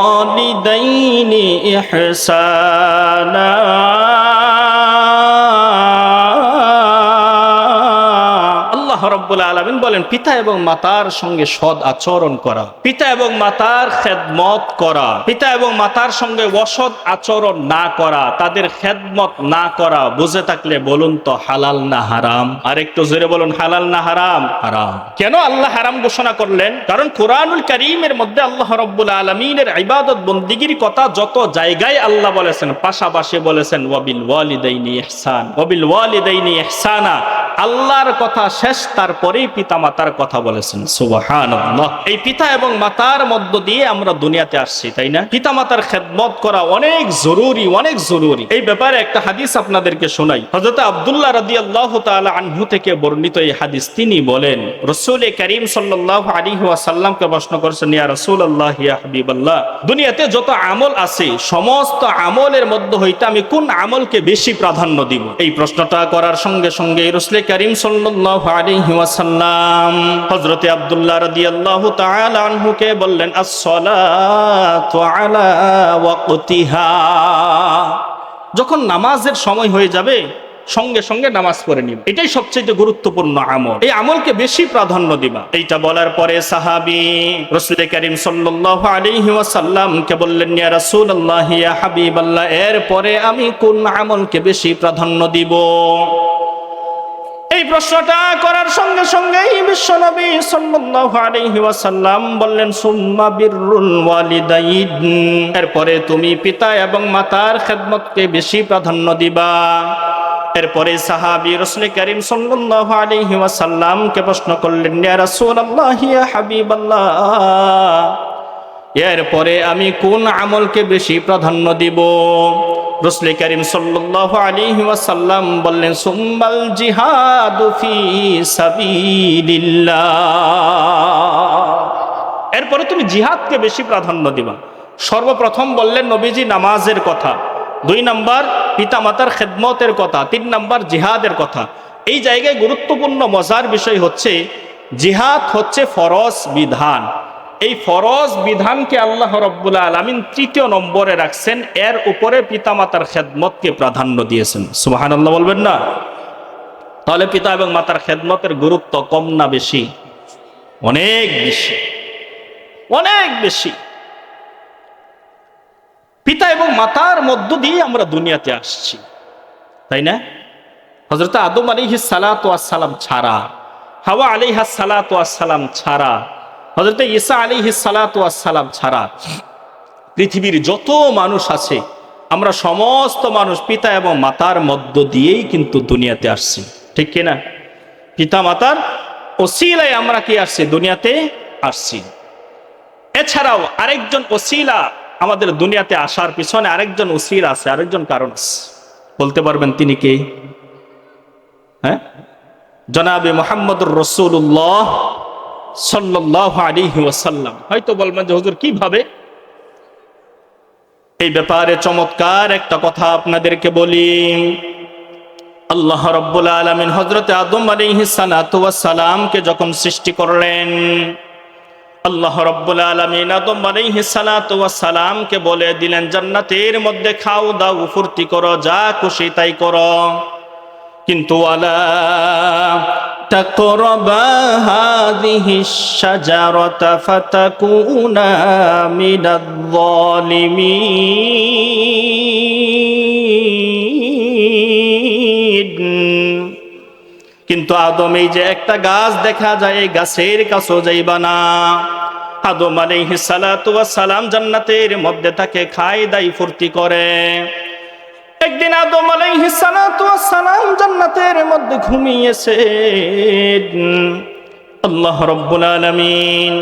وبالوالدين إحسانا রব্বুল আলমিন বলেন, পিতা এবং মাতার সঙ্গে সৎ আচরণ করা, পিতা এবং মাতার খেদমত করা, পিতা এবং মাতার সঙ্গে অসৎ আচরণ না করা, তাদের খেদমত না করা, বুঝে থাকলে বলুন তো হালাল না হারাম? আর একটু জোরে বলুন, হালাল না হারাম? হারাম। কেন আল্লাহ হারাম ঘোষণা করলেন? কারণ কোরআনুল করিমের মধ্যে আল্লাহ রব্বুল আলমিনের ইবাদত বন্দিগির কথা যত জায়গায় আল্লাহ বলেছেন, পাশাপাশি বলেছেন, ওয়াবিল ওয়ালিদাইনি ইহসান, ওয়াবিল ওয়ালিদাইনি ইহসানা। আল্লাহর কথা শেষ তারপরেই পিতা মাতার কথা বলেছেন, সুবহানাল্লাহ। এই পিতা এবং মাতার মধ্য দিয়ে আমরা দুনিয়াতে আসছি, তাই না? পিতা মাতার খেদমত করা অনেক জরুরি অনেক জরুরি। এই ব্যাপারে একটা হাদিস আপনাদেরকে শোনাই। হযরত আব্দুল্লাহ রাদিয়াল্লাহু তাআলা আনহু থেকে বর্ণিত এই হাদিস, তিনি বলেন, রাসূল করিম সাল্লাল্লাহু আলাইহি ওয়াসাল্লামকে প্রশ্ন করেছেন, ইয়া রাসূলুল্লাহ, ইয়া হাবিবাল্লাহ, দুনিয়াতে যত আমল আছে, সমস্ত আমলের মধ্য হইতে আমি কোন আমলকে বেশি প্রাধান্য দিব? এই প্রশ্নটা করার সঙ্গে সঙ্গে রসুল করিম সাল্লাল্লাহু আলাইহি ওয়াসাল্লাম হযরতে আব্দুল্লাহ রাদিয়াল্লাহু তাআলা আনহুকে বললেন, আস-সালাতু আলা যখন নামাজের সময় হয়ে যাবে, সঙ্গে সঙ্গে নামাজ পড়ে নিব। এটাই সবচেয়ে গুরুত্বপূর্ণ আমল। এই আমলকে বেশি প্রাধান্য দিবা। এইটা বলার পরে সাহাবি রসুল করিম সাল্লাল্লাহু আলাইহি ওয়াসাল্লামকে বললেন, ইয়া রাসূলুল্লাহ, ইয়া হাবিবাল্লাহ, এরপরে আমি কোন আমলকে বেশি প্রাধান্য দিব? এই প্রশ্নটা করার সঙ্গে সঙ্গেই বিশ্বনবী সাল্লাল্লাহু আলাইহি ওয়াসাল্লাম বললেন, সুম্মা বিররুল ওয়ালিদাইন। এরপরে তুমি পিতা এবং মাতার খেদমতকে বেশি প্রাধান্য দিবা। এরপরে সাহাবী রাসূল করিম সাল্লাল্লাহু আলাইহি ওয়াসাল্লামকে প্রশ্ন করলেন, ইয়া রাসূলুল্লাহ, ইয়া হাবিবাল্লাহ। এরপরে আমি কোন আমলকে বেশি প্রাধান্য দিব? রসুল করিম সাল্লাল্লাহু আলাইহি ওয়াসাল্লাম বললেন, সুম্মাল জিহাদু এরপরে তুমি জিহাদকে বেশি প্রাধান্য দিবা। সর্বপ্রথম বললেন নবীজি নামাজের কথা। দুই নাম্বার পিতামাতার খেদমতের কথা। তিন নাম্বার জিহাদের কথা। এই জায়গায় গুরুত্বপূর্ণ মজার বিষয় হচ্ছে, জিহাদ হচ্ছে ফরজ বিধান। এই ফরজ বিধানকে আল্লাহ রব্বুল্লা আলমিন তৃতীয় নম্বরে রাখছেন। এর উপরে পিতামাতার খেদমতকে প্রাধান্য দিয়েছেন। সুবাহান আল্লাহ বলবেন না? তাহলে পিতা এবং মাতার খেদমতের গুরুত্ব কম না বেশি? অনেক বেশি। অনেক বেশি। পিতা এবং মাতার মধ্য দিয়ে আমরা দুনিয়াতে আসছি। তাই না? হজরত আদম আলিহি সালাত সালাম ছাড়া, হাওয়া আলিহা সালাত সালাম ছাড়া হজরত ইসা আলিহি সালাত সালাম ছাড়া পৃথিবীর যত মানুষ আছে, আমরা সমস্ত মানুষ পিতা এবং মাতার মধ্য দিয়েই কিন্তু দুনিয়াতে আসছি। ঠিক কিনা পিতা মাতার ওসিলায় আমরা কি আসছি? দুনিয়াতে আসছি। এছাড়াও আরেকজন ওসিলা আমাদের দুনিয়াতে আসার পিছনে আরেকজন ওসিলা আছে, আরেকজন কারণ আছে। বলতে পারবেন তিনি কে? হ্যাঁ? জনাবে মোহাম্মদুর রসুল্লাহ সাল্লাহ আলিহি ওয়াসাল্লাম। হয়তো বলবেন যে, হুজুর, কীভাবে? এই ব্যাপারে চমৎকার একটা কথা আপনাদেরকে বলি। আল্লাহ রব্বুল আলমিন হজরত আদম আলিহি সালামকে যখন সৃষ্টি করলেন, আল্লাহ রব্বুল আলমিন আদম আলাইহি সালামকে বলে দিলেন, জান্নাতের মধ্যে খাও, দাও, ফুর্তি করো, যা খুশি তাই করো। কিন্তু আলা تقربا هذه الشجرة فتكونا من الظالمين কিন্তু আদম এই যে একটা গাছ দেখা যায় এই গাছের কাছেও যাইবা না আদম আলাইহি সালাতু সালাম জান্নাতের মধ্যে তাকে খাই দাই ফুর্তি করে একদিন আদম আলাইহি সালাতু সালাম জান্নাতের মধ্যে ঘুমিয়েছে। আল্লাহ রব্বুল আলামিন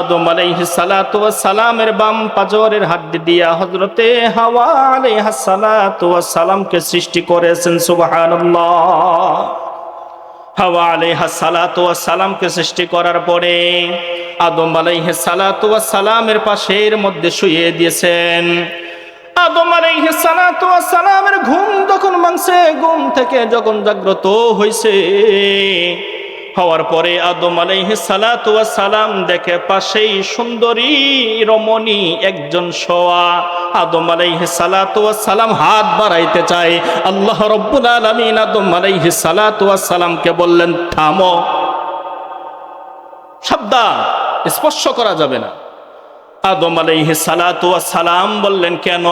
আদম আলাইহি সালাতু সালামের বাম পাজরের হাড্ডি দিয়া হযরতে হাওয়া আলাইহা সালাতু সালামকে সৃষ্টি করেছেন, সুবহানাল্লাহ। হাওয়া আলাইহা সালাতু সালামকে সৃষ্টি করার পরে আদম আলাইহি সালাতু সালামের পাশের মধ্যে শুয়ে দিয়েছেন। আদম সালামের ঘুম যখন মাংসে ঘুম থেকে যখন জাগ্রত হইছে, হওয়ার পরে আদম ওয়াস সালাম দেখে পাশেই সুন্দরী রমণী একজন শোয়া আদম ওয়াস সালাম হাত বাড়াইতে চায়। আল্লাহ রব্বুল আলামিন আদম ওয়াস সালামকে বললেন, থামো। সাবধান, স্পর্শ করা যাবে না। আদম আলাইহি সালাতু সালাম বললেন, কেন?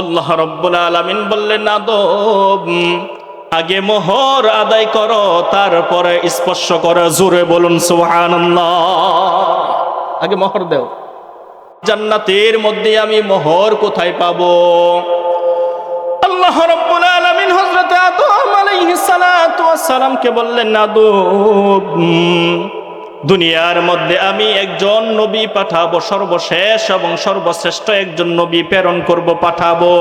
আল্লাহ রব্বুল আলামিন বললেন, আদম, আগে মোহর আদায় করো, তারপরে স্পর্শ করো, জোরে বলুন সুবহানাল্লাহ। আগে মোহর দেও। জান্নাতের মধ্যে আমি মোহর কোথায় পাবো? আল্লাহ রব্বুল আলামিন হযরত আদম আলাইহিস সালাতু ওয়াস সালামকে বললেন, আদম দুনিয়ার মধ্যে আমি একজন নবী পাঠাবো, সর্বশেষ এবং সর্বশ্রেষ্ঠ একজন নবী প্রেরণ করব, পাঠাবো।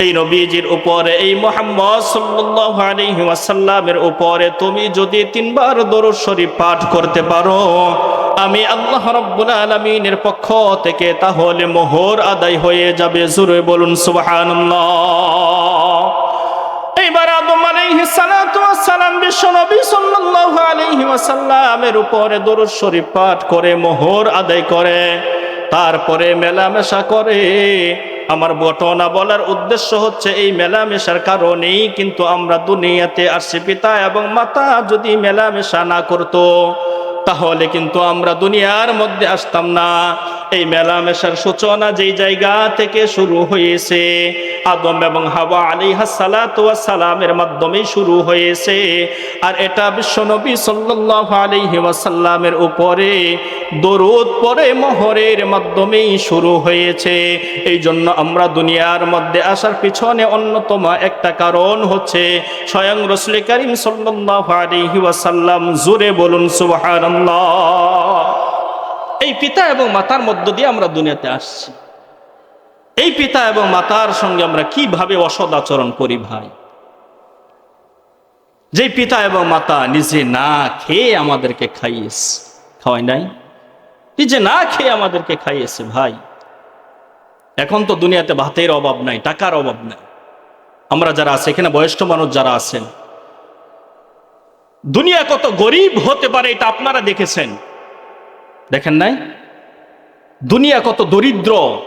এই নবীজির উপরে, এই মোহাম্মদ সাল্লাল্লাহু আলাইহি ওয়াসাল্লামের উপরে তুমি যদি তিনবার দরুদ শরীফ পাঠ করতে পারো, আমি আল্লাহ রাব্বুল আলামিনের পক্ষ থেকে তাহলে মোহর আদায় হয়ে যাবে। জোরে বলুন, সুবহানাল্লাহ। এইবার আদম আলাইহিস সালাতু ওয়াস সালাম বিশ্ব নবী সাল্লাল্লাহু আলাইহি ওয়াসাল্লামের উপরে দরুদ শরীফ পাঠ করে মোহর আদায় করে। তারপরে মেলামেশা করে। আমার ঘটনা বলার উদ্দেশ্য হচ্ছে এই মেলামেশার কারণেই কিন্তু আমরা দুনিয়াতে আসছি পিতা এবং মাতা যদি মেলামেশা না করতো, তাহলে কিন্তু আমরা দুনিয়ার মধ্যে আসতাম না। এই মেলামেশার সূচনা যেই জায়গা থেকে শুরু হয়েছে, আদম এবং হাওয়া আলী সালামের মাধ্যমে শুরু হয়েছে। আর এটা বিশ্বনবী সাল্লাহ আলাইহি ওয়াসাল্লামের উপরে দরুদ পরে মোহরের মাধ্যমেই শুরু হয়েছে। এই জন্য আমরা দুনিয়ার মধ্যে আসার পিছনে অন্যতম একটা কারণ হচ্ছে, স্বয়ং রসুল করিম সাল্লাহ ওয়াসাল্লাম জুড়ে বলুন, সুবহানাল্লাহ। এই পিতা এবং মাতার মধ্য দিয়ে আমরা দুনিয়াতে আসছি। এই পিতা এবং মাতার সঙ্গে আমরা কীভাবে অসদ আচরণ করি ভাই? যে পিতা এবং মাতা নিজে না খেয়ে আমাদেরকে খাইয়েছে খাওয়াই নাই? নিজে না খেয়ে আমাদেরকে খাইয়েছে ভাই। এখন তো দুনিয়াতে ভাতের অভাব নাই, টাকার অভাব নাই। আমরা যারা আছে, এখানে বয়স্ক মানুষ যারা আছেন, দুনিয়া কত গরিব হতে পারে এটা আপনারা দেখেছেন। দেখেন নাই? দুনিয়া কত দরিদ্র,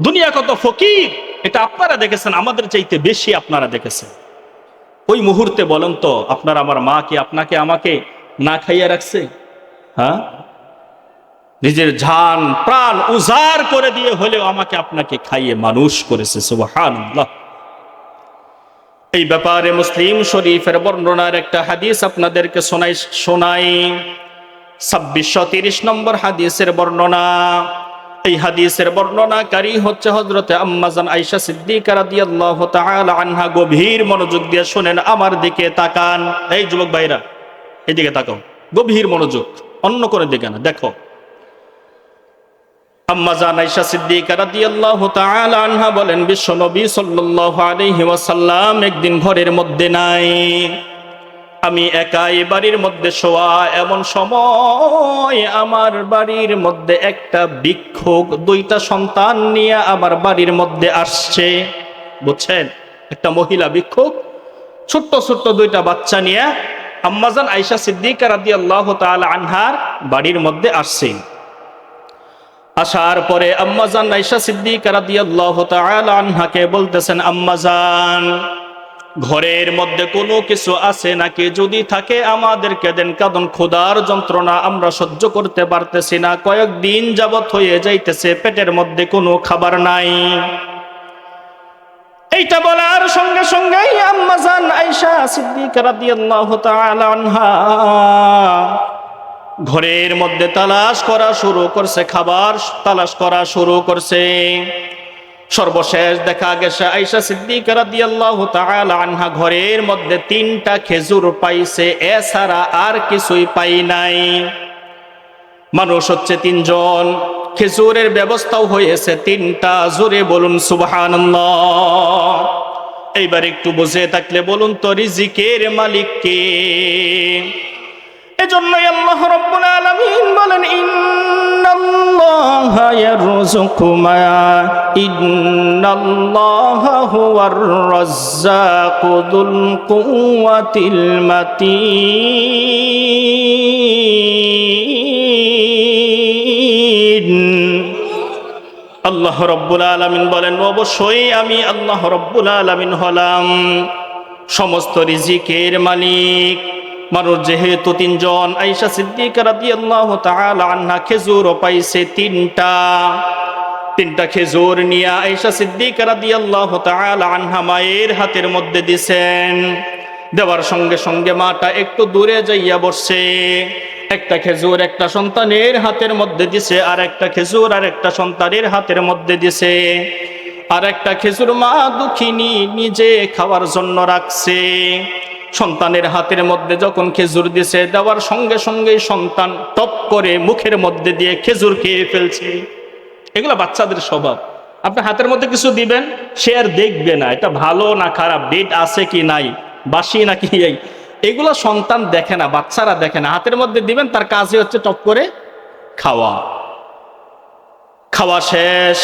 দুনিয়া কত ফকির, এটা আপনারা দেখেছেন, আমাদের চাইতে বেশি আপনারা দেখেছেন। ওই মুহূর্তে বলেন তো, আপনার আমার মা কি আপনাকে আমাকে না খাইয়া রাখছে? হ্যাঁ? নিজের ঝান প্রাণ উজাড় করে দিয়ে হলেও আমাকে আপনাকে খাইয়ে মানুষ করেছে এই ব্যাপারে মুসলিম শরীফের বর্ণনার একটা হাদিস আপনাদেরকে শোনাই শোনাই। ছাব্বিশশো তিরিশ নম্বর হাদিসের বর্ণনা। এই হাদিসের বর্ণনাকারী হচ্ছে হজরতে আম্মাজান আইসা সিদ্দিকা রাদিয়াল্লাহু তাআলা আনহা। গভীর মনোযোগ দিয়ে শুনেন, আমার দিকে তাকান। এই যুবক ভাইরা এইদিকে তাকাও। গভীর মনোযোগ, অন্য কোনো দিকে না, দেখো। আম্মাজান আইসা সিদ্দিকা রাদিয়াল্লাহু তাআলা আনহা বলেন বিশ্ব নবী সাল্লাল্লাহু আলাইহি ওয়াসাল্লাম একদিন ঘরের মধ্যে নাই। আমি একাই বাড়ির মধ্যে শোয়া এমন সময় আমার বাড়ির মধ্যে একটা ভিক্ষুক, দুইটা সন্তান নিয়ে আমার বাড়ির মধ্যে আসছে। বুঝছেন? একটা মহিলা ভিক্ষুক, ছোট্ট ছোট্ট দুইটা বাচ্চা নিয়ে আম্মাজান আইসা সিদ্দিকা রাদিয়াল্লাহু তাআলা আনহার বাড়ির মধ্যে আসছে। আসার পরে আম্মাজান আইসা সিদ্দিকা রাদিয়াল্লাহু তাআলা আনহাকে বলতেছেন, আম্মাজান ঘরের মধ্যে কোনো কিছু আছে নাকি? যদি থাকে, আমাদেরকে দেন কাদন ক্ষুধার যন্ত্রণা। আমরা সহ্য করতে পারতেছি না। কয়েকদিন যাবৎ হয়ে যাইতেছে, পেটের মধ্যে কোনো খাবার নাই। এইটা বলার সঙ্গে সঙ্গেই আম্মাজান আয়েশা সিদ্দিকা রাদিয়াল্লাহু তাআলা আনহা ঘরের মধ্যে তালাশ করা শুরু করছে, খাবার তালাশ করা শুরু করছে। সর্বশেষ দেখা গেছে আইসা সিদ্দিকা তাআলা আনহা ঘরের মধ্যে তিনটা খেজুর পাইছে, এছাড়া আর কিছুই পাই নাই। মানুষ হচ্ছে তিনজন, খেজুরের ব্যবস্থাও হয়েছে তিনটা। জোরে বলুন, সুবহানাল্লাহ। এইবার একটু বুঝে থাকলে বলুন তো, রিজিকের মালিক কে? এজন্যই আল্লাহ রব্বুল আলামিন বলেন, ইন্নাল্লাহা ইয়ারযুকু মা ইন্নাল্লাহা হুয়ার রাজ্জাকুল কুওয়াতিল মাতিন। আল্লাহ রব্বুল আলামিন বলেন, অবশ্যই আমি আল্লাহ রব্বুল আলামিন হলাম। সমস্ত রিজিকের মালিক। মানুষ যেহেতু তিনজন আইসা সিদ্দিক রাদি আল্লাহ আন্না খেজুর পাইছে তিনটা। তিনটা খেজুর নিয়ে আইসা সিদ্দিক আনহা মায়ের হাতের মধ্যে দিছেন। দেওয়ার সঙ্গে সঙ্গে মাটা একটু দূরে যাইয়া বসছে। একটা খেজুর একটা সন্তানের হাতের মধ্যে দিছে, আর একটা খেজুর আর একটা সন্তানের হাতের মধ্যে দিছে। আর একটা খেজুর মা দুঃখিনী নিজে খাওয়ার জন্য রাখছে। সন্তানের হাতের মধ্যে যখন খেজুর দিছে, দেওয়ার সঙ্গে সঙ্গে সন্তান টপ করে মুখের মধ্যে দিয়ে খেজুর খেয়ে ফেলছে। এগুলো বাচ্চাদের স্বভাব। আপনি হাতের মধ্যে কিছু দিবেন, সে আর দেখবে না, এটা ভালো না খারাপ ডেট আছে কি নাই, বাসি নাকি এই। এগুলো সন্তান দেখে না, বাচ্চারা দেখে না। হাতের মধ্যে দিবেন, তার কাজই হচ্ছে টপ করে খাওয়া। খাওয়া শেষ।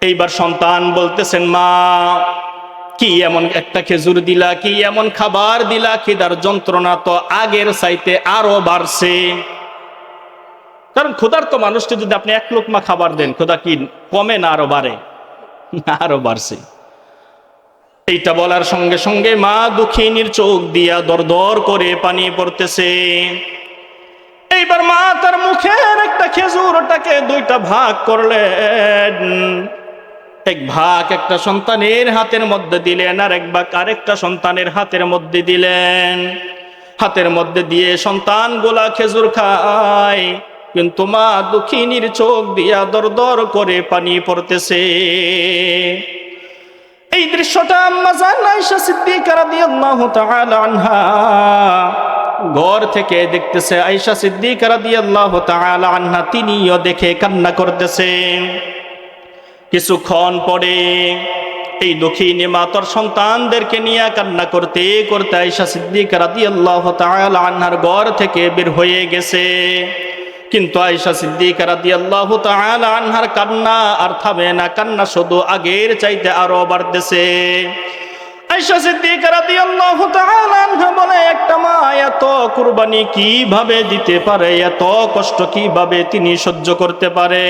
এইবার সন্তান বলতেছেন, মা কি এমন একটা খেজুর দিলা, কি এমন খাবার দিলা, খিদার যন্ত্রণা তো আগের চাইতে আরও বাড়ছে। কারণ ক্ষুধার তো মানুষকে যদি আপনি এক লোকমা খাবার দেন, ক্ষুধা কি কমে না আরও বাড়ে? আরও বাড়ছে। এইটা বলার সঙ্গে সঙ্গে মা দুঃখিনীর চোখ দিয়া দর দর করে পানি পড়তেছে। এইবার মা তার মুখের একটা খেজুরটাকে দুইটা ভাগ করলেন। এক ভাগ একটা সন্তানের হাতের মধ্যে দিলেন, আর এক ভাগ আরেকটা সন্তানের হাতের মধ্যে দিলেন। হাতের মধ্যে দিয়ে সন্তান গোলা খেজুর খায়, কিন্তু মা দুঃখিনীর চোখ দিয়া দর করে পানি পড়তেছে। এই দৃশ্যটা আনহা ঘর থেকে দেখতেছে, আয়েশা সিদ্দিকা রাদিয়াল্লাহু তাআলা আনহা তিনিও দেখে কান্না করতেছে। কিছুক্ষণ পরে এই দক্ষিণে মাতর সন্তানদেরকে নিয়ে কান্না করতে করতে আয়েশা সিদ্দিকা রাদিয়াল্লাহু তাআলা আনহার ঘর থেকে বের হয়ে গেছে। কিন্তু আয়েশা সিদ্দিকা রাদিয়াল্লাহু তাআলা আনহার কান্না আর থামে না, কান্না শুধু আগের চাইতে আরও বাড়তেছে। আয়েশা সিদ্দিকা তাআলা আনহা বলে, একটা মা এত কুরবানি কীভাবে দিতে পারে? এত কষ্ট কীভাবে তিনি সহ্য করতে পারে?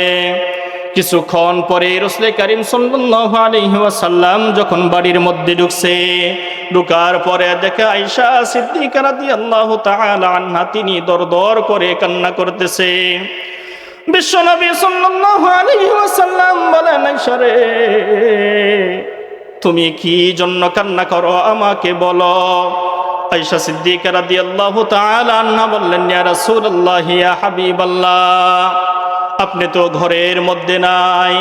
কিছুক্ষণ পরে রসলে করিম ওয়াসাল্লাম যখন বাড়ির মধ্যে ঢুকছে, ঢুকার পরে দেখে আয়েশা সিদ্দিকা রাদিয়াল্লাহু তাআলা আনহা তিনি দরদর করে কান্না করতেছে। বলেন তুমি কি জন্য কান্না করো? আমাকে বলো। আয়েশা সিদ্দিকা রাদিয়াল্লাহু তাআলা আনহা বললেন, ইয়া রাসূলুল্লাহ হাবিবাল্লাহ। আপনি তো ঘরের মধ্যে নাই।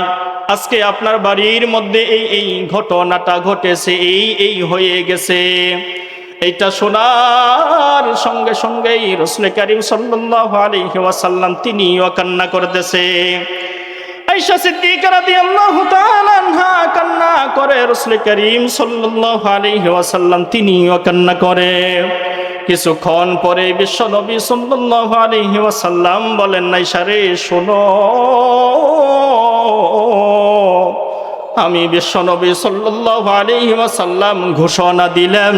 আজকে আপনার বাড়ির মধ্যে এই এই ঘটনাটা ঘটেছে, এই এই হয়ে গেছে। এইটা শোনার সঙ্গে সঙ্গেই রসুল করিম সাল্লাল্লাহু আলাইহি ওয়াসাল্লাম তিনিও কান্না করতেছে। আয়েশা সিদ্দিকা রাদিয়াল্লাহু তাআলা আনহা কান্না করে, রাসূল করিম সাল্লাল্লাহু আলাইহি ওয়াসাল্লাম তিনিও কান্না করে। কিছুক্ষণ পরে বিশ্ব নবী সাল্লাল্লাহু ওয়াসাল্লাম বলেন, নাই রে শোনো। আমি বিশ্বনবী সাল্লাল্লাহু আলাইহি ঘোষণা দিলাম,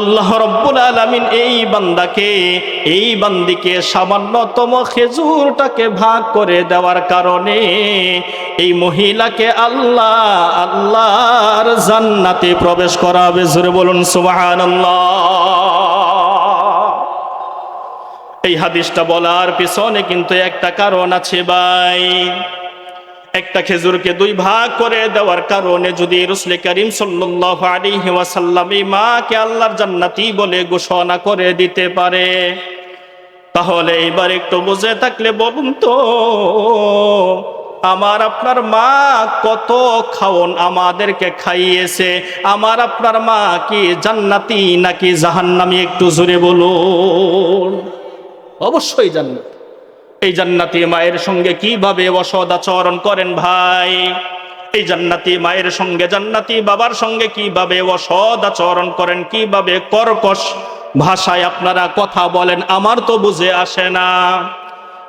আল্লাহ রব্বুল আলামিন এই বান্দাকে, এই বান্দিকে সামান্যতম খেজুরটাকে ভাগ করে দেওয়ার কারণে এই মহিলাকে আল্লাহ, আল্লাহর জান্নাতে প্রবেশ করাবে। জোরে বলুন, সুবহানাল্লাহ। এই হাদিসটা বলার পিছনে কিন্তু একটা কারণ আছে ভাই। একটা খেজুরকে দুই ভাগ করে দেওয়ার কারণে যদি রসুল করিম এই মাকে আল্লাহর জান্নাতি বলে ঘোষণা করে দিতে পারে, তাহলে এবার একটু বুঝে থাকলে বলুন তো, আমার আপনার মা কত খাওন আমাদেরকে খাইয়েছে, আমার আপনার মা কি জান্নাতি নাকি জাহান্নামি? একটু জোরে বলুন। অবশ্যই জান্নাত। এই জান্নাতি মায়ের সঙ্গে কীভাবে অসদাচরণ করেন ভাই? এই জান্নাতি মায়ের সঙ্গে, জান্নাতি বাবার সঙ্গে কীভাবে অসদাচরণ করেন, কীভাবে কর্কশ ভাষায় আপনারা কথা বলেন, আমার তো বুঝে আসে না।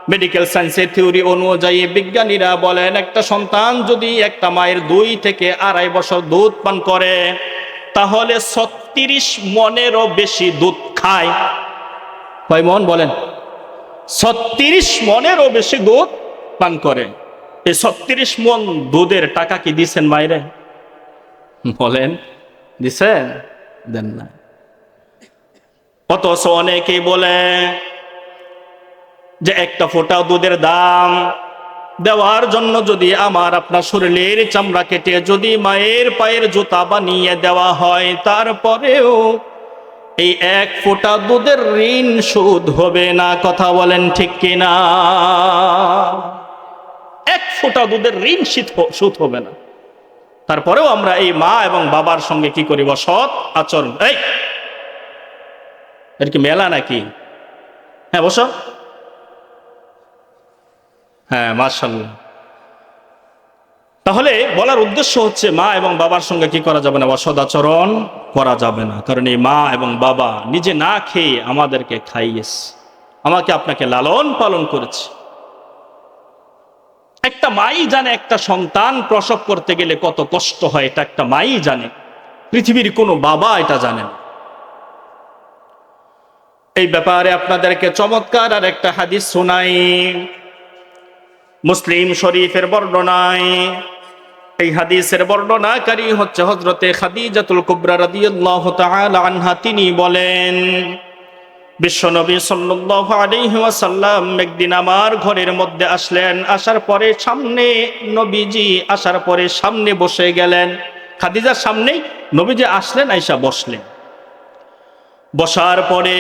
মেডিকেল সায়েন্সের থিওরি অনুযায়ী বিজ্ঞানীরা বলেন, একটা সন্তান যদি একটা মায়ের দুই থেকে আড়াই বছর দুধ পান করে, তাহলে ছত্রিশ মনেরও বেশি দুধ খায়। কয় মন বলেন? ছত্রিশ মনেরও বেশি দুধ পান করে। এই ছত্রিশ মন দুধের টাকা কি দিছেন মায়েরে? বলেন। দিছেন? দেন না। অথচ অনেকেই বলে যে একটা ফোঁটা দুধের দাম দেওয়ার জন্য যদি আমার আপনার শরীরের চামড়া কেটে যদি মায়ের পায়ের জুতা বানিয়ে দেওয়া হয় তারপরেও এই এক ফোঁটা দুধের ঋণ সুদ হবে না, কথা বলেন ঠিক কিনা? এক ফোঁটা দুধের ঋণ সুদ হবে না। তারপরেও আমরা এই মা এবং বাবার সঙ্গে কি করি সৎ আচরণ। এই, এর কি মেলা নাকি? হ্যাঁ বসো। হ্যাঁ মার্শাল্লাহ তাহলে বলার উদ্দেশ্য হচ্ছে মা এবং বাবার সঙ্গে কি করা যাবে না? অসদাচরণ করা যাবে না। কারণ এই মা এবং বাবা নিজে না খেয়ে আমাদেরকে খাইয়েছে। আমাকে আপনাকে লালন পালন করেছে। একটা মাই জানে একটা সন্তান প্রসব করতে গেলে কত কষ্ট হয়, এটা একটা মাই জানে। পৃথিবীর কোনো বাবা এটা জানে না। এই ব্যাপারে আপনাদেরকে চমৎকার আর একটা হাদিস শোনাই। মুসলিম শরীফের বর্ণনায়। এই হাদিসের বর্ণনাকারী হচ্ছে হজরতে খাদিজাতুল কুবরা রাদিয়াল্লাহু তাআলা আনহা। তিনি বলেন, বিশ্বনবী সাল্লাল্লাহু আলাইহি ওয়াসাল্লাম একদিন আমার ঘরের মধ্যে আসলেন, আসার পরে সামনে নবীজি, আসার পরে সামনে বসে গেলেন। খাদিজার সামনেই নবীজি আসলেন, আইসা বসলেন। বসার পরে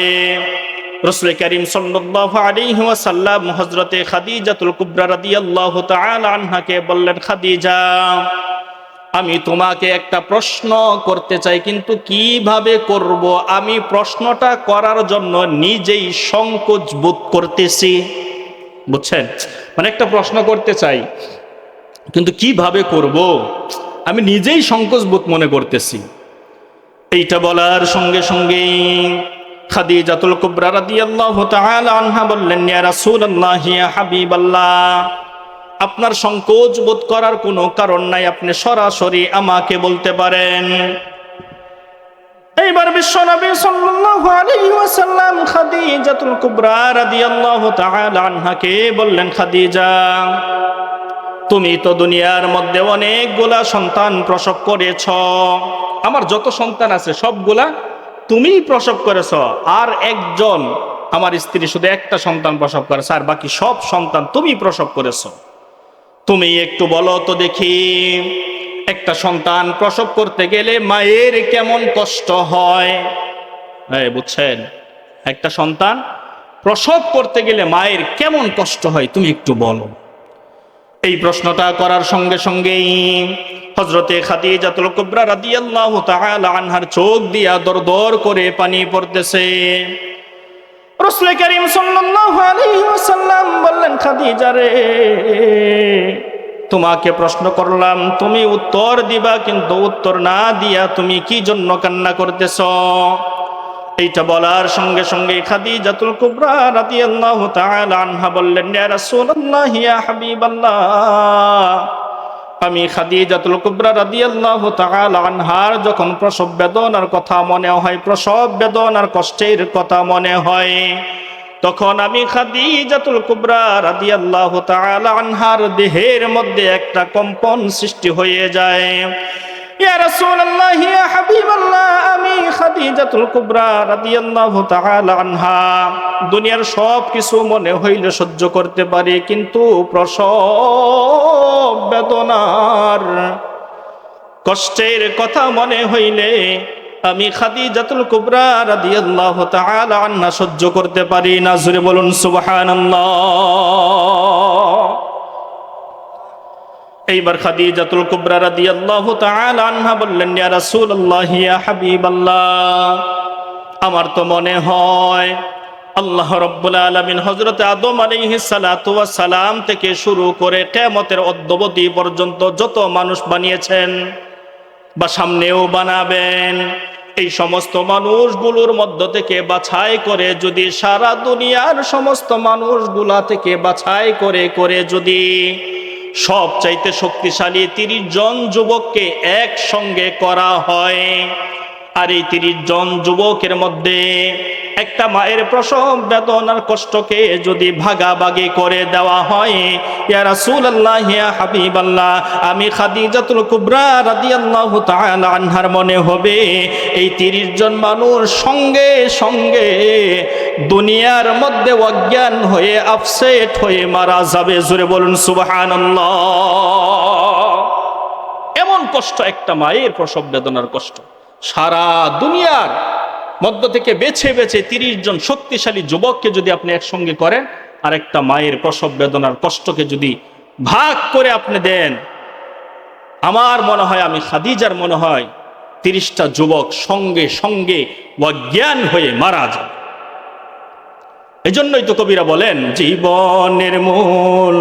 রসুল করিম সাল্লাল্লাহু আলাইহি ওয়াসাল্লাম হযরতে খাদিজাতুল কুবরা রাদিয়াল্লাহু তাআলা আনহাকে বললেন, খাদিজা, আমি তোমাকে একটা প্রশ্ন করতে চাই, কিন্তু কীভাবে করব? আমি প্রশ্নটা করার জন্য নিজেই সংকোচ বোধ করতেছি। বুঝছেন? মানে একটা প্রশ্ন করতে চাই, কিন্তু কীভাবে করব? আমি নিজেই সংকোচ বোধ মনে করতেছি। এইটা বলার সঙ্গে সঙ্গে খাদিজাতুল কুবরা রাদিয়াল্লাহু তাআলা আনহা বললেন, ইয়া রাসূলুল্লাহ, ইয়া হাবিবাল্লাহ, আপনার সংকোচ বোধ করার কোনো কারণ নাই, আপনি সরাসরি আমাকে বলতে পারেন। এইবার বিশ্বনবী সাল্লাল্লাহু আলাইহি ওয়াসাল্লাম খাদিজাতুল কুবরা রাদিয়াল্লাহু তাআলা আনহাকে বললেন, খাদিজা, তুমি তো দুনিয়ার মধ্যে অনেকগুলা সন্তান প্রসব করেছ। আমার যত সন্তান আছে সবগুলা তুমিই প্রসব করেছ, আর একজন আমার স্ত্রী শুধু একটা সন্তান প্রসব করেছে আর বাকি সব সন্তান তুমি প্রসব করেছ। তুমি একটু বলো তো দেখি, একটা সন্তান প্রসব করতে গেলে মায়ের কেমন কষ্ট হয়? এই, বুঝছেন? একটা সন্তান প্রসব করতে গেলে মায়ের কেমন কষ্ট হয়, তুমি একটু বলো। এই প্রশ্নটা করার সঙ্গে সঙ্গেই হজরতে খাদিজাতুল কুবরা রাদিয়াল্লাহু তাআলা আনহার চোখ দিয়া দরদর করে পানি পড়তেছে। রাসূল করিম সাল্লাল্লাহু আলাইহি ওয়াসাল্লাম বললেন, খাদিজা রে, তোমাকে প্রশ্ন করলাম, তুমি উত্তর দিবা, কিন্তু উত্তর না দিয়া তুমি কি জন্য কান্না করতেছ? এইটা বলার সঙ্গে সঙ্গে খাদিজাতুল কুবরা রাদিয়াল্লাহু তাআলা আনহা বললেন, ইয়া রাসূলুল্লাহ, ইয়া হাবিবাল্লাহ। আমি খাদিজাতুল কুবরা রাদিয়াল্লাহু তাআলা আনহার যখন প্রসব বেদনার কথা মনে হয়, প্রসব বেদনার কষ্টের কথা মনে হয়, তখন আমি খাদিজাতুল কুবরা রাদিয়াল্লাহু তাআলা আনহার দেহের মধ্যে একটা কম্পন সৃষ্টি হয়ে যায়। দুনিয়ার সব কিছু মনে হইলে সহ্য করতে পারি, কিন্তু প্রসব বেদনার কষ্টের কথা মনে হইলে আমি খাদিজাতুল কুবরা রাদিয়াল্লাহু তাআলা সহ্য করতে পারি না। জুড়ে বলুন, সুবহানাল্লাহ। এইবার খাদিজাতুল কুবরা রাদিয়াল্লাহু তাআলা আনহা বললেন, ইয়া রাসূলুল্লাহ, ইয়া হাবিবাল্লাহ, আমার তো মনে হয় আল্লাহ রব্বুল আলামিন হযরত আদম ওয়াস সালাম থেকে শুরু করে কিয়ামতের অদ্যবধি পর্যন্ত যত মানুষ বানিয়েছেন বা সামনেও বানাবেন, এই সমস্ত মানুষগুলোর মধ্য থেকে বাছাই করে যদি সারা দুনিয়ার সমস্ত মানুষগুলা থেকে বাছাই করে করে যদি সব চাইতে শক্তিশালী তিরিশ জন যুবককে একসঙ্গে করা হয়। আর এই তিরিশ জন যুবকের মধ্যে একটা মায়ের প্রসব বেদনার কষ্টকে যদি ভাগাভাগি করে দেওয়া হয়, ইয়া রাসূলুল্লাহ, ইয়া হাবিবাল্লাহ, আমি খাদিজাতুল কুবরা রাদিয়াল্লাহু তাআলা আনহার মনে হবে, এই তিরিশ জন মানুষ সঙ্গে সঙ্গে দুনিয়ার মধ্যে অজ্ঞান হয়ে আপসেট হয়ে মারা যাবে। জোরে বলুন, সুবহানাল্লাহ। এমন কষ্ট, একটা মায়ের প্রসব বেদনার কষ্ট, সারা দুনিয়ার মধ্য থেকে বেছে বেছে তিরিশ জন শক্তিশালী যুবককে যদি আপনি একসঙ্গে করেন আর একটা মায়ের প্রসব বেদনার কষ্টকে যদি ভাগ করে আপনি দেন, আমার মনে হয়, আমি খাদিজার মনে হয়, তিরিশটা যুবক সঙ্গে সঙ্গে অজ্ঞান হয়ে মারা যায় এজন্যই তো কবিরা বলেন, জীবনের মূল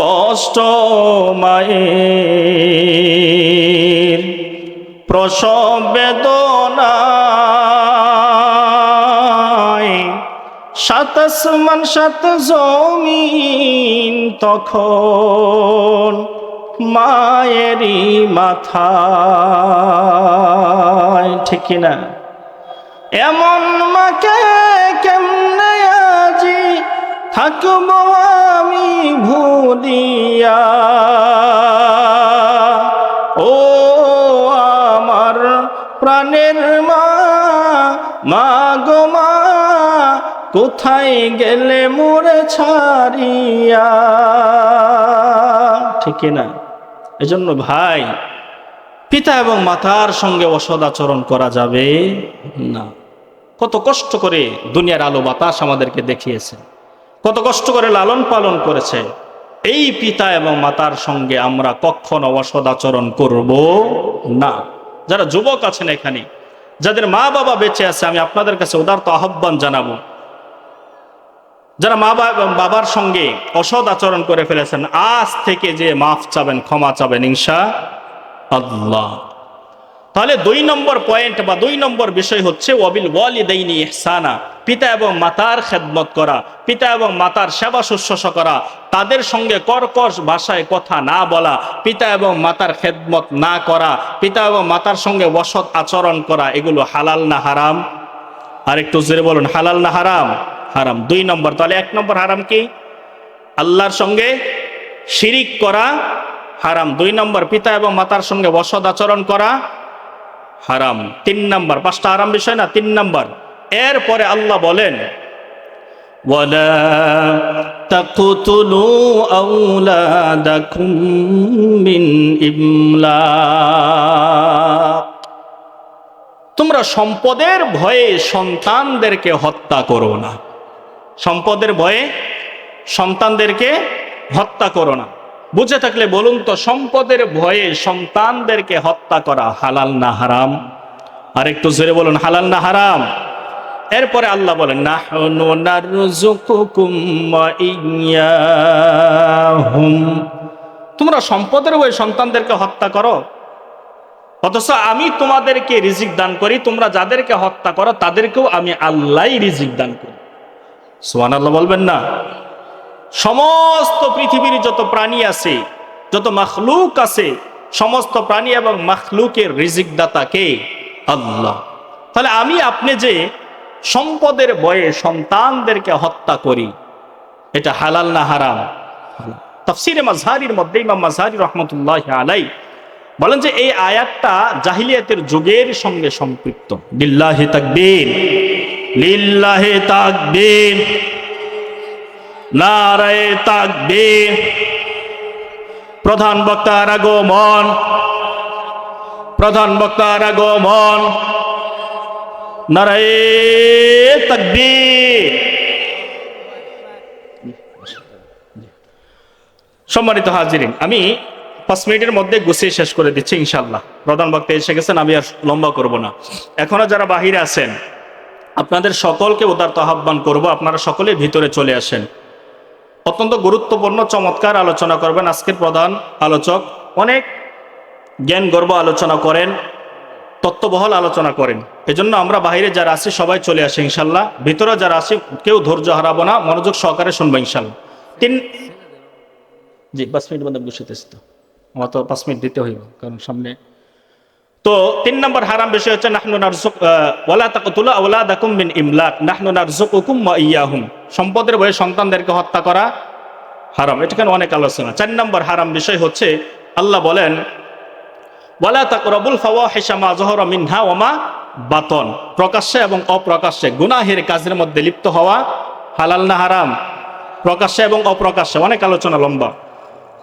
কষ্ট মায়ের প্রসব বেদনায় সাত আসমান, সাত জমিন তখন মায়েরই মাথায়, ঠিক না এমন মাকে কেমনে আজি থাকব আমি ভুলিয়া? কোথায় গেলে মোরে ছাড়িয়া? ঠিক না? এজন্য ভাই, পিতা এবং মাতার সঙ্গে অসদাচরণ করা যাবে না। কত কষ্ট করে দুনিয়ার আলো বাতাস আমাদেরকে দেখিয়েছে। কত কষ্ট করে লালন পালন করেছে। এই পিতা এবং মাতার সঙ্গে আমরা কখনো অসদাচরণ করব না। যারা যুবক আছেন এখানে, যাদের মা বাবা বেঁচে আছে, আমি আপনাদের কাছে উদারত আহ্বান জানাব। যারা মা বাবা বাবার সঙ্গে অসৎ আচরণ করে ফেলেছেন, আজ থেকে যে মাফ চাবেন, ক্ষমা চাবেন, ইনশা আল্লাহ। তাহলে দুই নম্বর পয়েন্ট বা দুই নম্বর বিষয় হচ্ছে, ওয়াবিল ওয়ালিদাইনি ইহসানা, পিতা এবং মাতার খেদমত করা, পিতা এবং মাতার সেবা শুশ্রূষা করা, তাদের সঙ্গে কর্কশ ভাষায় কথা না বলা, পিতা এবং মাতার খেদমত না করা, পিতা এবং মাতার সঙ্গে অসৎ আচরণ করা, এগুলো হালাল না হারাম? আর একটু জোরে বলুন, হালাল না হারাম? হারাম দুই নম্বর তাহলে এক নম্বর হারাম কি আল্লাহর সঙ্গে শিরিক করা হারাম দুই নম্বর পিতা এবং মাতার সঙ্গে বসদ আচরণ করা হারাম তিন নম্বর পাঁচটা হারাম বিষয় না তিন নম্বর এরপরে আল্লাহ বলেন ولا تقتلوا أولادكم من إملاق তোমরা সম্পদের ভয়ে সন্তানদেরকে হত্যা করো না সম্পদের ভয়ে সন্তানদেরকে হত্যা করো না। বুঝে থাকলে বলুন তো, সম্পদের ভয়ে সন্তানদেরকে হত্যা করা হালাল না হারাম? আর একটু জোরে বলুন, হালাল না হারাম? এরপরে আল্লাহ বলেন তোমরা সম্পদের ভয়ে সন্তানদেরকে হত্যা করো? অথচ আমি তোমাদেরকে রিজিক দান করি, তোমরা যাদেরকে হত্যা করো, তাদেরকেও আমি আল্লাহ রিজিক দান করি। সোহান আল্লাহ বলবেন না। সমস্ত পৃথিবীর যত প্রাণী আছে, যত মখলুক আছে, সমস্ত প্রাণী এবং মখলুকের রিজিক দাতা কে? আল্লাহ। তাহলে আমি আপনি যে সম্পদের বয়ে সন্তানদেরকে হত্যা করি, এটা হালাল না হারাম? তফসিরে মাজহারির মধ্যে ইমাম মাজহারি রহমতুল্লাহ আলাই বলেন যে এই আয়াতটা জাহিলিয়াতের যুগের সঙ্গে সম্পৃক্ত। লিল্লাহে তাকবীর। লিল্লাহে তাকবীর, নারায়ে তাকবীর। প্রধান বক্তার আগমন, প্রধান বক্তার আগমন, নারায়ে তাকবীর। সম্মানিত হাজিরিন, আমি পাঁচ মিনিটের মধ্যে গুছিয়ে শেষ করে দিচ্ছি ইনশাল্লাহ প্রধান বক্তা এসে গেছেন, আমি আর লম্বা করব না। এখনও যারা বাহিরে আছেন আপনাদের সকলকে উদারত আহ্বান করব, আপনারা সকলে ভিতরে চলে আসেন। অত্যন্ত গুরুত্বপূর্ণ, চমৎকার আলোচনা করবেন আজকের প্রধান আলোচক। অনেক জ্ঞান গর্ব আলোচনা করেন, তত্ত্ববহল আলোচনা করেন। এজন্য আমরা বাইরে যারা আছি, সবাই চলে আসে ইনশাল্লাহ। ভিতরে যারা আছে, কেউ ধৈর্য হারাবো না, মনোযোগ সহকারে শুনব ইনশাল্লাহ। তিন জি, পাঁচ মিনিট মধ্যে তো। আমার তো পাঁচ মিনিট দিতে হইব, কারণ সামনে তো তিন নম্বর হারাম বিষয় হচ্ছে, নাহনু নারজুক ওয়ালা তাকতুলা আওলাদাকুম মিন ইমলাক, নাহনু নারজুকুকুম ওয়া ইয়াহুম। সম্পদের বয়ে সন্তানদেরকে হত্যা করা হারাম। এটা কেন অনেক আলোচনা। চার নম্বর হারাম বিষয় হচ্ছে, আল্লাহ বলেন, ওয়ালা তাকরাবুল ফাওয়াহিশা মা যহরা মিনহা ওয়া মা বাতন। প্রকাশ্যে এবং অপ্রকাশ্যে গুনাহের কাজের মধ্যে লিপ্ত হওয়া হালাল না হারাম? প্রকাশ্যে এবং অপ্রকাশ্যে। অনেক আলোচনা লম্বা।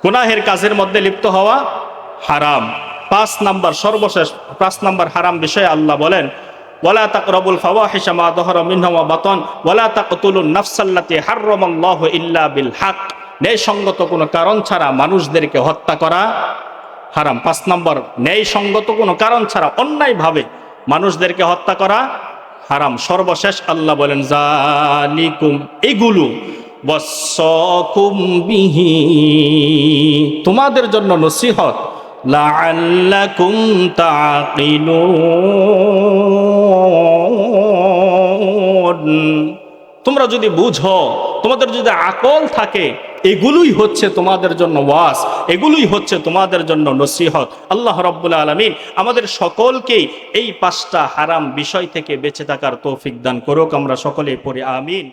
গুনাহের কাজের মধ্যে লিপ্ত হওয়া হারাম। পাঁচ নাম্বার, সর্বশেষ পাঁচ নাম্বার হারাম বিষয়ে আল্লাহ বলেন তাকতুলুন নাফসাল্লাতী ইল্লা বিল ন্যায়সঙ্গত কোনো কারণ ছাড়া মানুষদেরকে হত্যা করা হারাম। পাঁচ নম্বর ন্যায় সঙ্গত কোনো কারণ ছাড়া অন্যায়ভাবে মানুষদেরকে হত্যা করা হারাম। সর্বশেষ আল্লাহ বলেন, জালিকুম এগুলো তোমাদের জন্য নসিহত লাআল্লাকুম তাকিলুন তোমরা যদি বুঝো, তোমাদের যদি আকল থাকে, এগুলোই হচ্ছে তোমাদের জন্য ওয়াস এগুলোই হচ্ছে তোমাদের জন্য নসিহত। আল্লাহ রব্বুল আলমিন আমাদের সকলকেই এই পাঁচটা হারাম বিষয় থেকে বেঁচে থাকার তৌফিক দান করুক, আমরা সকলে পড়ি, আমিন।